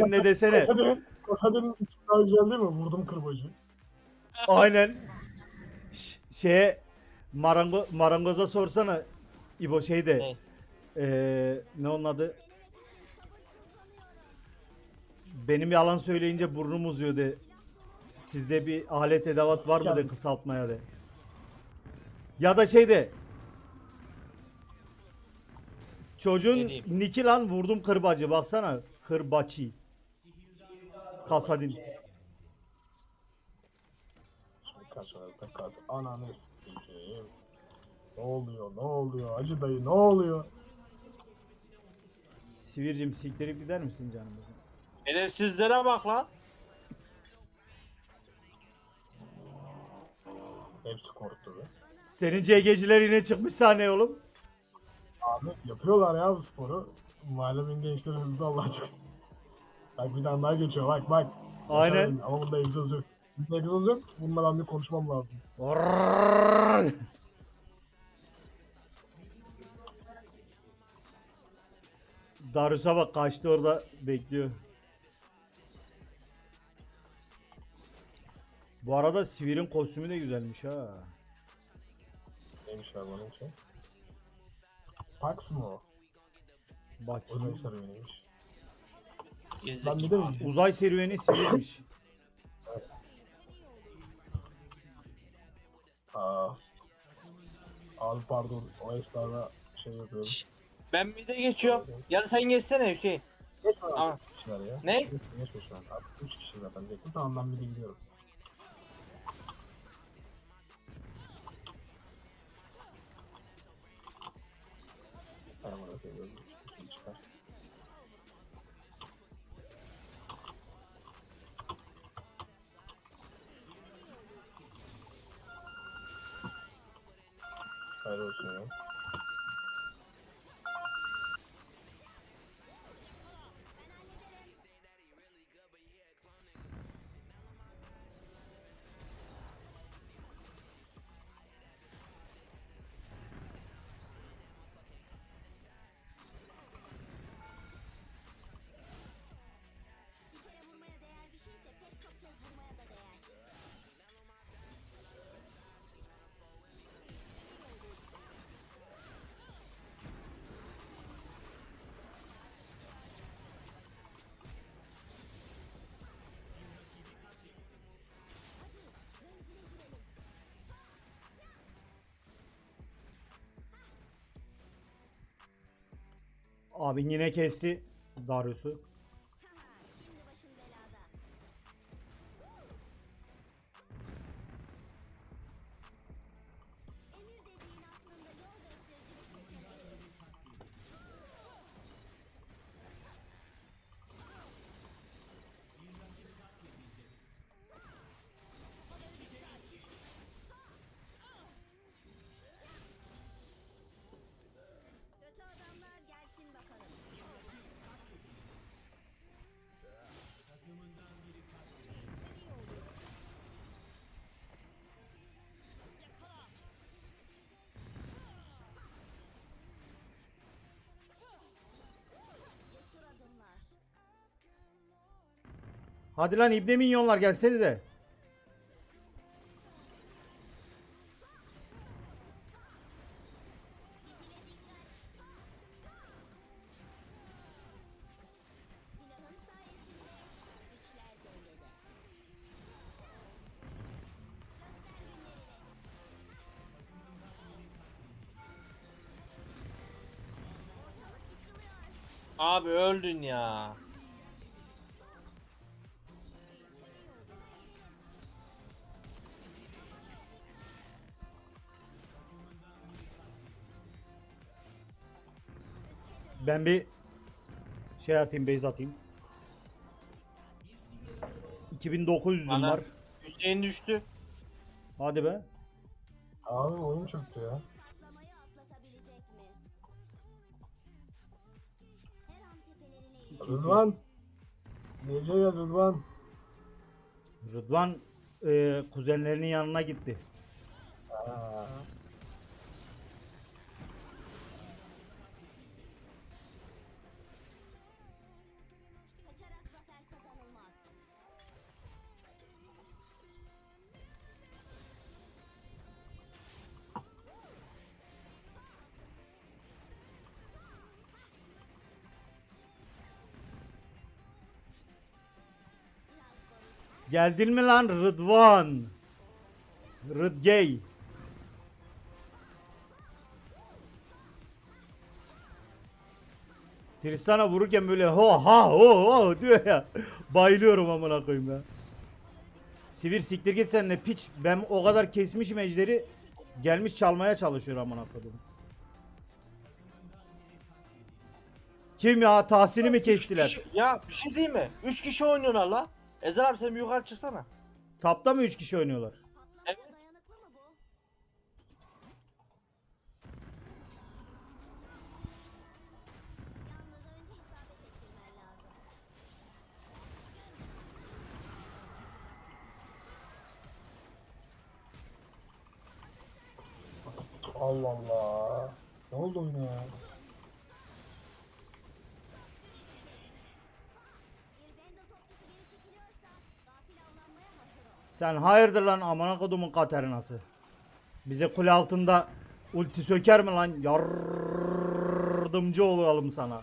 ne desene. Kasadin, Kasadin'in ismi daha güzel değil mi? Vurdum kırbacı. Aynen. Ş- şeye marango, marangoza sorsana İbo şeyde. Ne? Eee ne onun adı? Benim yalan söyleyince burnum uzuyor de. Sizde bir alet edevat var mı de kısaltmaya de. Ya da şeyde. Çocuğun Ne diyeyim? niki lan vurdum kırbacı baksana. Kırbaçı. Kasadin. Kasada kas. Ananı sikeyim. Ne oluyor? Ne oluyor? Acı dayı ne oluyor? Sivircim siktirip gider misin canım? Şerefsizlere bak lan. Hepsi korktu be. Senin CG'ciler yine çıkmış sahneye oğlum. Abi yapıyorlar ya bu sporu. Mahallemin gençleri hızlı Allah aşkına. Bak bir tane daha geçiyor bak bak. Aynen. Ama bunda egzoz yok. Bunda egzoz yok. Bununla ben bir konuşmam lazım. Darus'a bak kaçtı orada bekliyor. Bu arada Sivir'in kostümü de güzelmiş ha. Neymiş ya bunun için? Pax mı o? Bak O da İzle. bir de uzay serüveni Sivir'miş. Aa. Abi pardon o esnada şey yapıyorum. Ben bir de geçiyorum. Ya da sen geçsene Hüseyin. Geç lan kişiler ya. Ne? Geç, geç şu an. Artık 3 kişi zaten. Geçti tamam ben bir de gidiyorum. Tamam hadi seviyorum. Hayır olsun ya. Bir Abi yine kesti Darius'u. Hadi lan ibne minyonlar gelsenize. Abi öldün ya. Ben bir şey atayım base atayım. 2900'üm Bana- var. Hüseyin düştü. Hadi be. Abi oyun çöktü ya. Patlamayı atlatabilecek mi? Her an tepelerine eğilir. Rıdvan. Nece ya Rıdvan. Rıdvan e, kuzenlerinin yanına gitti. Aa. Geldin mi lan Rıdvan? Rıdgey. Tristan'a vururken böyle ho ha ho ho diyor ya. Bayılıyorum amına koyayım ya. Sivir siktir git sen ne piç. Ben o kadar kesmişim ejderi. Gelmiş çalmaya çalışıyor amına koyayım. Kim ya? Tahsin'i mi kestiler? kişi- ya bir şey değil mi? 3 kişi oynuyorlar la. Ezer abi sen bir yukarı çıksana. Tapta mı 3 kişi oynuyorlar? Evet. Dayanıklı mı bu? Yalnız önce isabet ettirmen lazım. Allah Allah. Ne oldu oyuna ya? Sen hayırdır lan amına kodumun Katerinası. Bize kule altında ulti söker mi lan? Yardımcı olalım sana.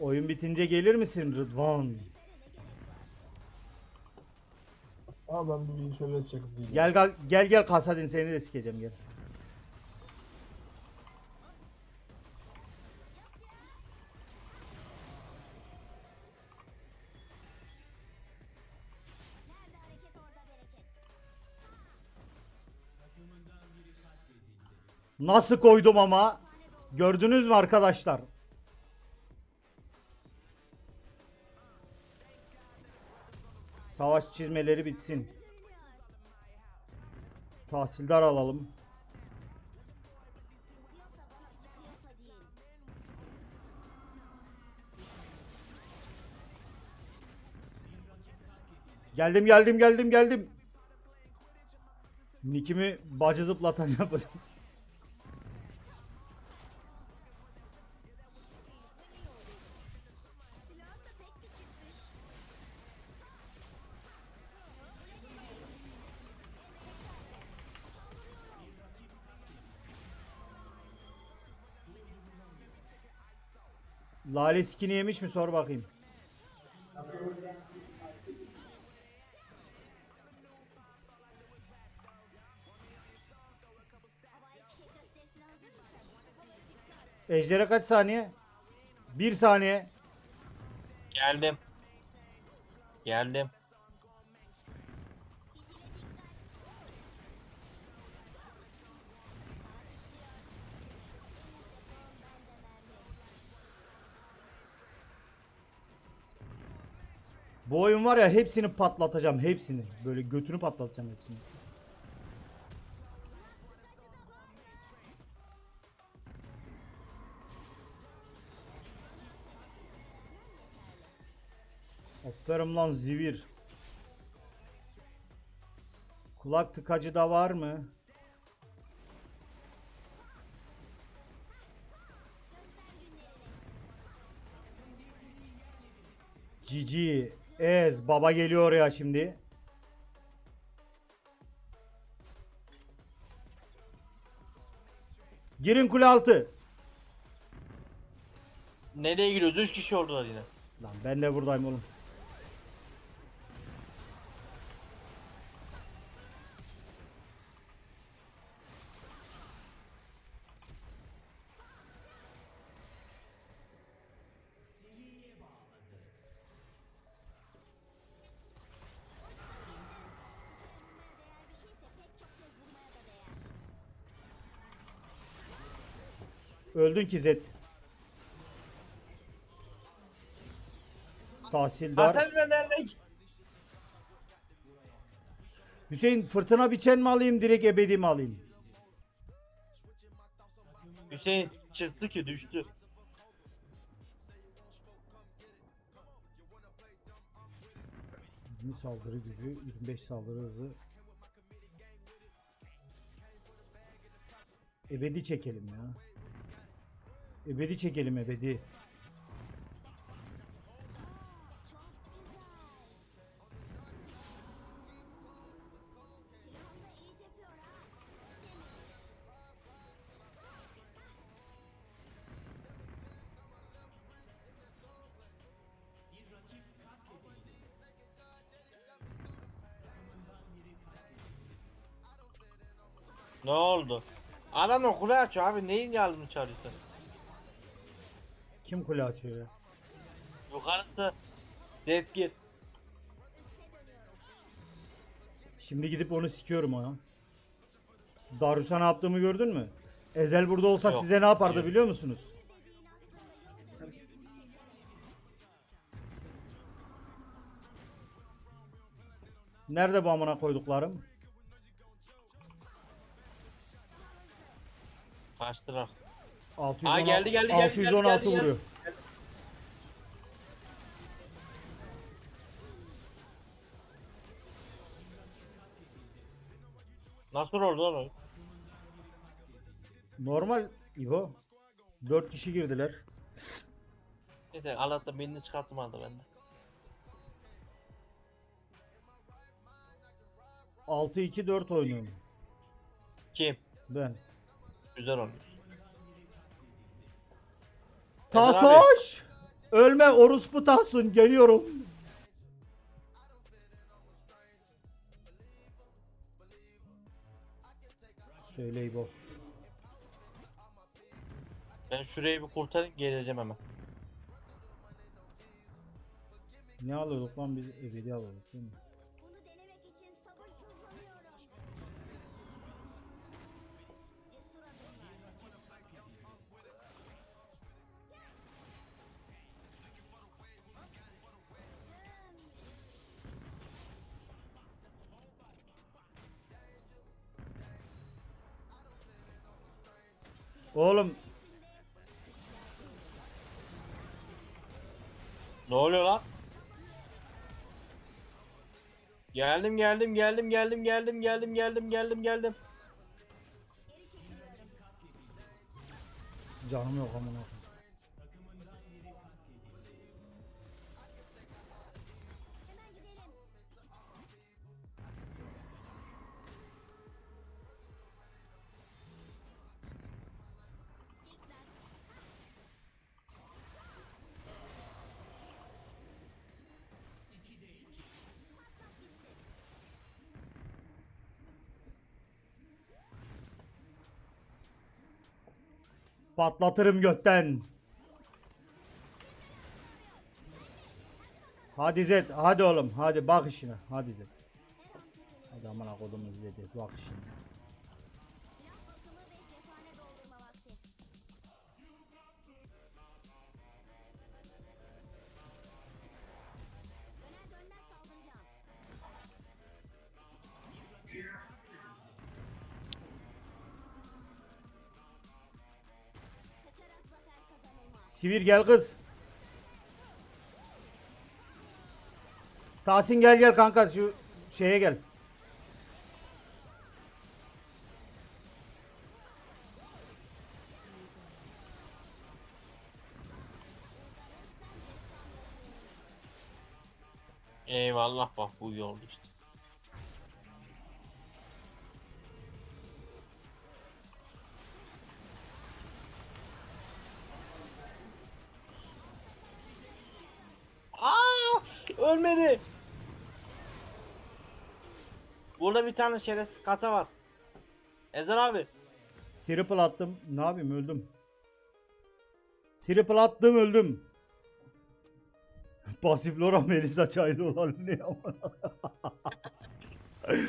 Oyun bitince gelir misin Rıdvan? Aa ben bir bilgisayarı çekip. Gel gel gel, gel Kasadin seni de sikeceğim gel. Nasıl koydum ama? Gördünüz mü arkadaşlar? Savaş çizmeleri bitsin. Tahsildar alalım. Geldim geldim geldim geldim. Nikimi bacı zıplatan yapacağım. Lale skini yemiş mi sor bakayım. Ejder'e kaç saniye? Bir saniye. Geldim. Geldim. Bu oyun var ya hepsini patlatacağım hepsini. Böyle götünü patlatacağım hepsini. Aferin lan zivir. Kulak tıkacı da var mı? Cici, Ez, baba geliyor ya şimdi. Girin kule altı. Nereye giriyoruz? 3 kişi oldular yine. Lan ben de buradayım oğlum. Öldün ki Zed. Tahsildar. Atel ve. Hüseyin fırtına biçen mi alayım direkt ebedi mi alayım? Hüseyin çıktı ki düştü. Yirmi saldırı gücü, 25 saldırı hızı. Ebedi çekelim ya. Ebedi çekelim ebedi. Ne oldu? Anan okulu aç abi neyin geldi yardımı çağırıyorsun? Kim kule açıyor ya? Yukarısı. Zedgir. Şimdi gidip onu sikiyorum ona. Darüş'a ne yaptığımı gördün mü? Ezel burada olsa Yok, size ne yapardı yok. biliyor musunuz? Nerede bu amına koyduklarım? Kaçtılar. 616, Aa, geldi, geldi, geldi, 616 geldi, geldi. vuruyor. Nasıl oldu lan o? Normal İbo. 4 kişi girdiler. Neyse Allah'tan birini çıkartmadı bende. 6-2-4 oynuyorum. Kim? Ben. Güzel olmuş. Tasoş! Ölme orospu Tahsun geliyorum. Söyle İbo. Ben şurayı bir kurtarayım geleceğim hemen. Ne alıyorduk lan biz ebedi alıyorduk değil mi? Ne oluyor lan? Geldim geldim geldim geldim geldim geldim geldim geldim geldim. Canım yok amına. Patlatırım götten. Hadi Zed, hadi oğlum, hadi bak işine, hadi Zed. Hadi amına kodumuz Zed'i, bak işine. Sivir gel kız. Tahsin gel gel kanka şu şeye gel. Eyvallah bak bu oldu işte. Ölmedi. Burada bir tane şerefsiz kata var. Ezer abi. Triple attım. Ne yapayım öldüm. Triple attım öldüm. Pasif Lora Melisa Çaylı olan ne amına.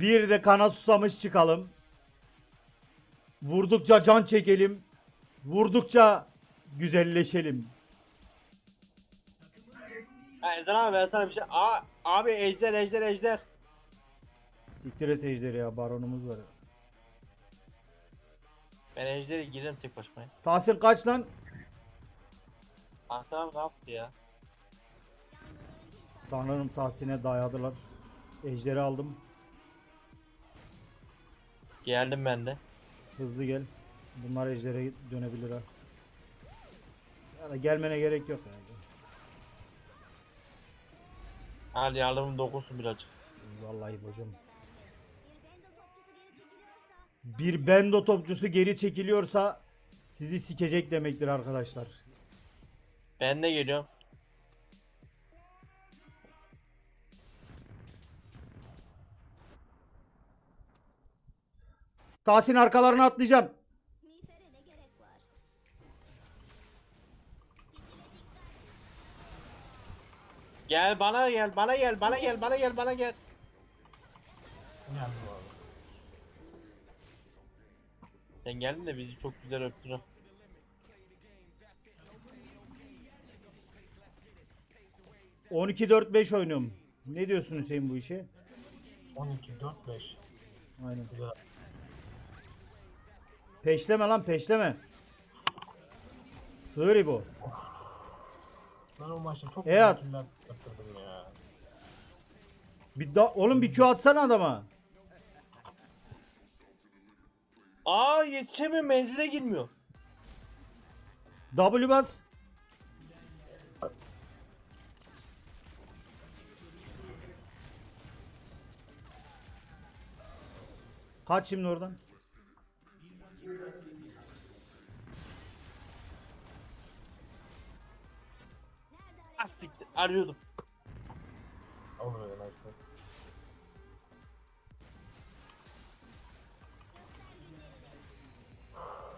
Bir de kana susamış çıkalım. Vurdukça can çekelim. Vurdukça güzelleşelim. Ha, Ezer abi ben sana bir şey... Aa, abi ejder ejder ejder. Siktir et ejderi ya baronumuz var. Ben ejderi girerim tek başıma. ya. Tahsin kaç lan? Hasan abi ne yaptı ya? Sanırım Tahsin'e dayadılar. Ejderi aldım. Geldim ben de. Hızlı gel. Bunlar ejdere dönebilir ha. Ya da gelmene gerek yok yani. Hadi yardımım dokunsun birazcık. Vallahi hocam. Bir bendo topçusu geri çekiliyorsa Bir bendo topçusu geri çekiliyorsa sizi sikecek demektir arkadaşlar. Ben de geliyorum. Tahsin arkalarına atlayacağım. Miğfere ne gerek var? Gel bana gel bana gel bana gel bana gel bana gel. Sen geldin de bizi çok güzel öptün. On 12-4-5 oynuyorum. Ne diyorsun Hüseyin bu işe? 12, 4, 5. Aynen. Güzel. Peşleme lan peşleme. Sığır İbo. Ben o maçta çok E at. güzel yaptırdım ya. Bir da oğlum bir Q atsana adama. Aa yetişemiyor menzile girmiyor. W bas. Kaç şimdi oradan? Ah siktir arıyordum. Olur öyle maçta.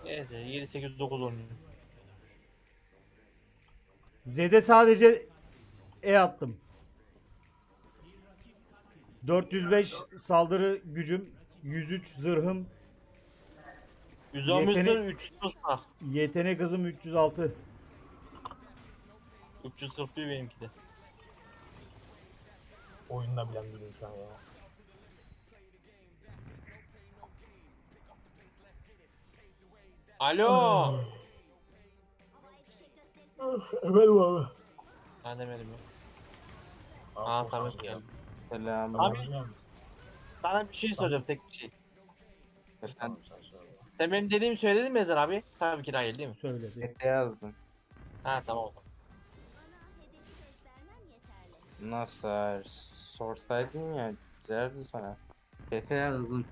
Neyse 7 8 9 oynuyorum. Z'de sadece E attım. 405 saldırı gücüm, 103 zırhım, 111 Yetenek- sır 3 sır yetenek hızım 306. 341 benimki de. Oyunda bilen bir insan ya. Alo. Efendim abi. ben demedim ya. Aa Samet geldi. Selam. Abi-. Sana bir şey soracağım tek bir şey. Efendim. Sen benim dediğimi söyledin mi Ezer abi? Tabii ki değil değil mi? Söyledi. Ete yazdım. Ha tamam Nasıl? Sorsaydın ya derdi sana. Ete yazdım.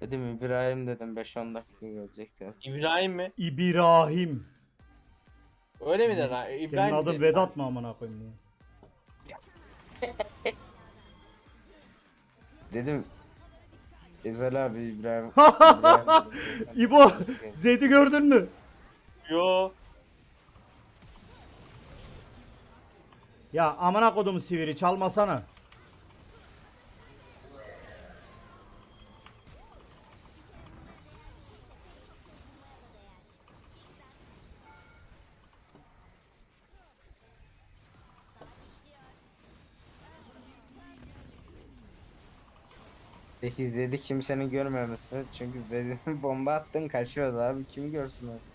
Dedim İbrahim dedim 5-10 dakika geleceksin. İbrahim mi? İbrahim. Öyle mi der ha? Senin İbrahim adın dedi. Vedat mı amına koyayım ya? Dedim İzel abi İbrahim. İbrahim dedim. İbo, Zed'i gördün mü? Yo. Ya amına kodumu sivri çalmasana. Peki Zed'i kimsenin görmemesi. Çünkü Zed'in bomba attın kaçıyordu abi. Kim görsün onu?